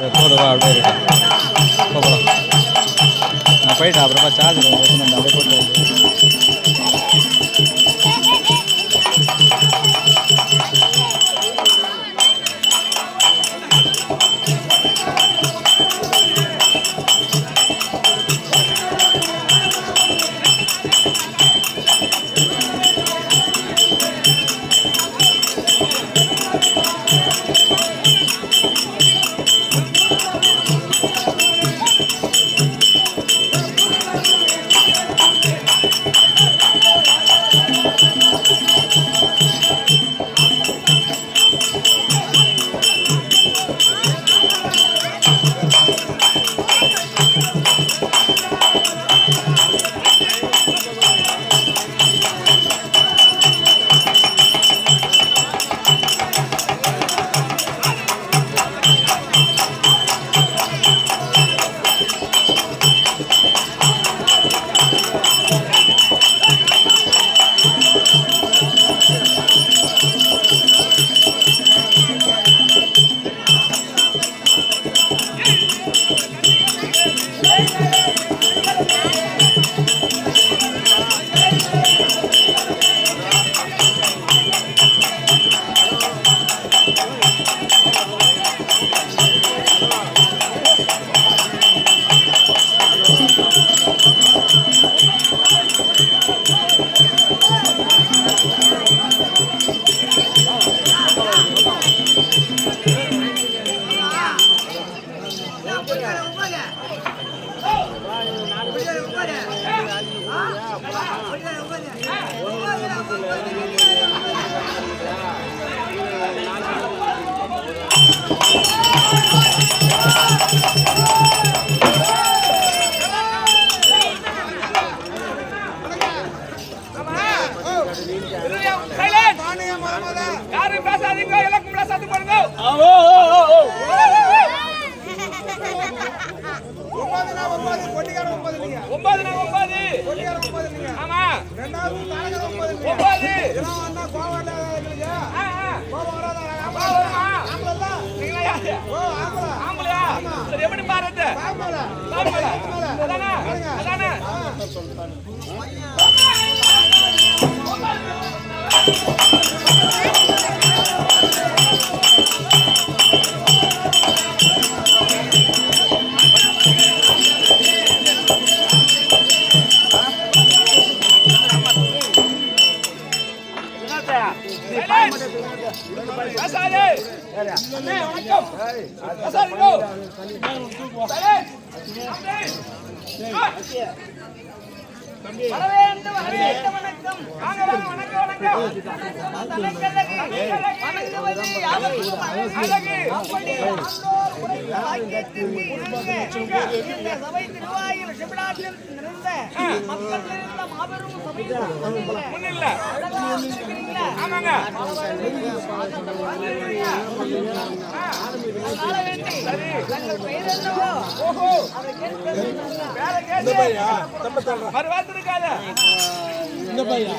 சரி, அப்படியே இருக்கா போகலாம். நான் போயிட்டேன். அப்புறமா சார்ஜர் அப்படியே போட்டு சொல்லிட்டாங்க எப்படி மாறுறது? பாருங்களா? அதானே? அதானே? Silence! பேசாதே. அண்ணே, வணக்கம். பேசாதீங்க. Silence! தம்பி. ஆ. வரவேண்டும், வரவேண்டும், வணக்கம். வாங்க, வாங்க, வணக்கம், வணக்கம். அழகு. முன்னில்ல. ஆமாங்க. மறுவாத்து இருக்காத இந்த பையா?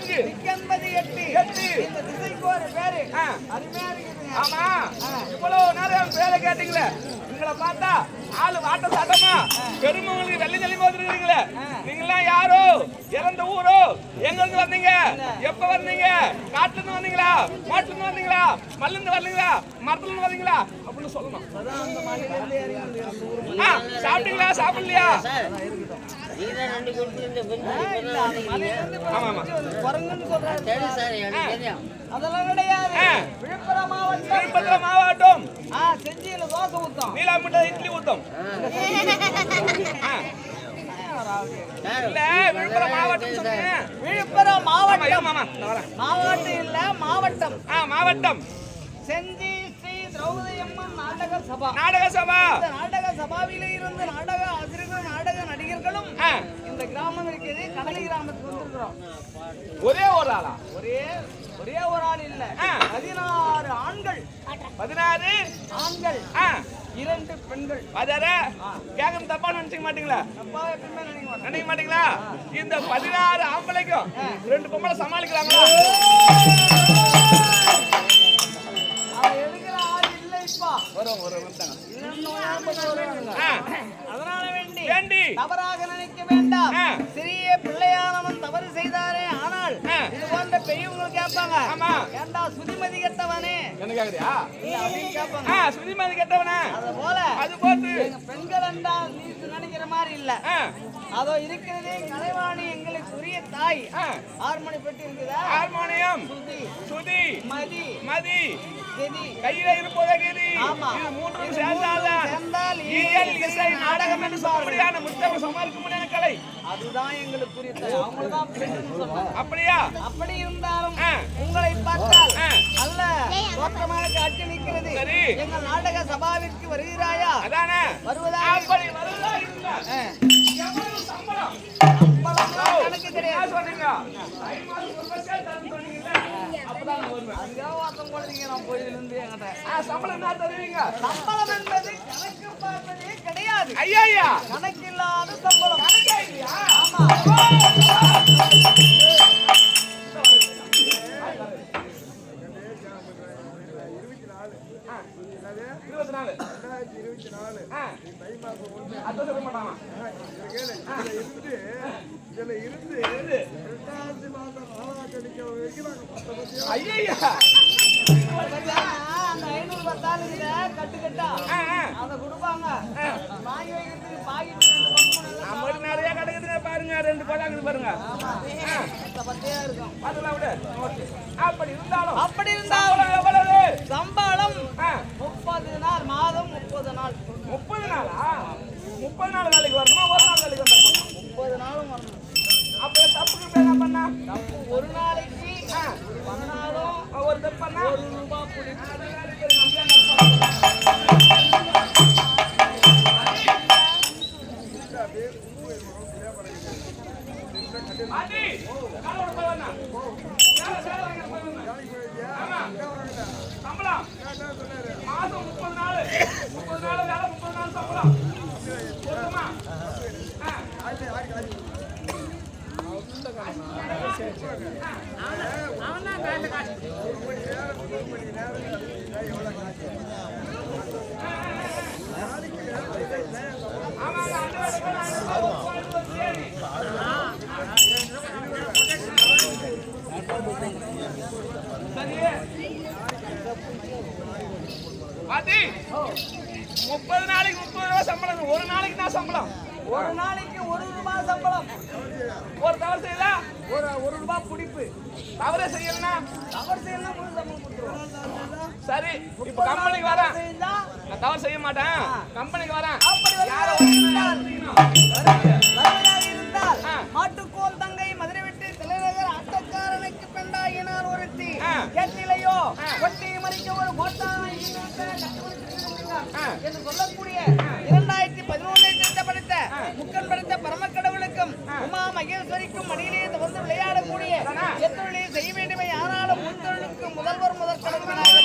நான்கு என்பது எட்டு. எட்டு. இந்த திசைக்கு ஒரு பேரு. அருமையா இருக்குதுங்க. ஆமா. இவ்வளவு நேரம் பேரை கேட்டீங்களே. உங்களை பார்த்தா ஆளு வாட்ட சாட்டமா பெருமை உங்களுக்கு வெள்ளி சொல்லி போத்துருக்கீங்களே நீங்களாம் யாரோ? இறந்த ஊரோ? எங்க இருந்து வந்தீங்க? எப்ப வந்தீங்க? காட்டுல இருந்து வந்தீங்களா? மாட்டுல இருந்து வந்தீங்களா? மல்ல இருந்து வந்தீங்களா? மரத்துல இருந்து வந்தீங்களா? அப்படின்னு சொல்லணும். சாப்பிட்டீங்களா? சாப்பிடலையா? விழுப்புரம் மாவட்டம். செஞ்சியில தோசை ஊத்தம். நீலாம்பட்ட இட்லி ஊத்தம். ஆ, சார் இல்ல விழுப்புரம் மாவட்டம் மாவட்டம். மாவட்டம் இல்ல மாவட்டம். ஆ மாவட்டம். செஞ்சி ஸ்ரீ திரௌபதி அம்மன் நாடக சபா நாடக சபா நாடக சபாவிலே இருந்து நாடக ஆசிரியர்களும் ஆ, இந்த கிராமம் இருக்குது கடலை கிராமத்துக்கு வந்திருக்கிறோம். ஒரே ஒரு ஆளா? ஒரே ஒரே ஒரு ஆள் இல்ல. பதினாறு ஆண்கள். பதினாறு? ஆண்கள். இரண்டு பெண்கள். அதார கேட்கும் தப்பா நினைச்சுக்க மாட்டீங்களா? எப்பவுமே நினைக்க நினைக்க மாட்டீங்களா? இந்த பதினாறு ஆம்பளைக்கும் ரெண்டு பொம்பளை சமாளிக்கிறாங்களா? வரும் அதனால வேண்டி வேண்டி தவறாக நினைக்க வேண்டாம். சிறிய பிள்ளையானவன் தவறு செய்தாரே ஆனால். இது போன்ற பெரியவங்க கேட்பாங்க. ஆமா. ஏண்டா சுதிமதி கெட்டவனே? என்ன கேக்குறியா? அப்படின்னு கேட்பாங்க. சுதிமதி கெட்டவனா? அது போல அது போட்டு. பெண்கள் என்றால் நீ நினைக்கிற மாதிரி இல்ல. அதோ இருக்கிறதே கலைவாணி எங்களுக்கு உரிய தாய். ஹார்மோனி பெட்டி இருக்குதா ஹார்மோனியம் சுதி. சுதி. மதி. மதி. கையில இருப்பதே கீதி. இது மூன்றும் சேர்ந்தால் இயல் இசை நாடகம் என்று சமாளிக்க முடியாத. கலை. அதுதான் எங்களுக்கு புரிய தாய் அவங்க தான் பெண்ணுன்னு சொன்னாங்க அப்படியா? அப்படி இருந்தாலும். உங்களை பார்த்தால் ஆ. நல்ல தோற்றமாக காட்சி நிற்கிறது சரி. எங்கள் நாடக சபாவிற்கு வருகிறாயா? அதானே? அப்படி வருவதா சம்பளம்? என்ன அப்பதான் நான் வருவேன் நான் என்கிட்ட. ஆ, சம்பளம் என்ன தருவீங்க? சம்பளம் என்பது கணக்கு பார்ப்பதே கிடையாது. ஐயா ஐயா. கணக்கில்லாத சம்பளம். கணக்கே இல்லையா? ஆமா இருபத்தி நாலு ஆ. அதான் சொல்ல மாட்டானா? ஐயையா. அந்த ஐநூறு பத்தாள் கட்டு கட்டா. அதை கொடுப்பாங்க. வாங்கி வைக்கிறதுக்கு நம்மளுக்கு நிறைய கிடக்குதுங்க பாருங்க ரெண்டு கொண்டாங்குது பாருங்க. அப்படி இருந்தாலும் அப்படி இருந்தாலும் எவ்வளவு? சம்பளம் முப்பது நாள் மாதம் முப்பது நாள். முப்பது நாளா? முப்பது நாள் வேலைக்கு வரணுமா? ஒரு நாள் வேலைக்கு வந்தா முப்பது நாளும் வரணும். அப்ப தப்புக்கு என்ன பண்ணா? ஒரு நாளைக்கு ஒரு தப்பு ஒரு ரூபாய் பிடிக்கும் அதெல்லாம் இருக்குது, நம்மளே நடப்போம். ஆண்டி, காலோட போய் வரணும். சேலை, சேலை வாங்கிட்டு போய் வரணும். ஆமா. சம்பளம் மாசம் முப்பது நாள் முப்பது நாள் வேலை முப்பது நாள் சம்பளம் போதுமா ஆ. ஆமாங்க, அந்த வேலை வேலை, அந்த வேலை, போயிட்டு வந்து சரி. பாத்தி முப்பது நாளைக்கு முப்பது ரூபாய் சம்பளம் ஒரு நாளைக்கு தான் சம்பளம் ஒரு நாளைக்கு ஒரு ரூபாய் சம்பளம் ஒரு தவறு செய்யலா ஒரு ஒரு ரூபாய் பிடிப்பு தவறே செய்யலனா தவறு செய்யலாம் முழு சம்பளம் கொடுத்துருவோம் சரி இப்ப கம்பெனிக்கு வரேன் நான் தவறு செய்ய மாட்டேன் கம்பெனிக்கு வரேன். மாட்டுக்கோல் தங்கை மதுரை விட்டு தலைநகர் ஆட்டக்காரனுக்கு பெண்டாயினார் ஒருத்தி. கேட்டிலையோ. கொட்டி மறிக்க ஒரு கோட்டானை. என்று சொல்லக்கூடிய இரண்டாயிரத்தி பதினொன்னை திட்டப்படுத்த முக்கன் படைத்த பரமக்கடவுளுக்கும் உமா மகேஸ்வரிக்கும் மடியிலே வந்து விளையாடக்கூடிய எத்தொழிலை செய்ய வேண்டுமே ஆனாலும் முன்தொழிலுக்கு முதல்வர் முதற்கடவுளாக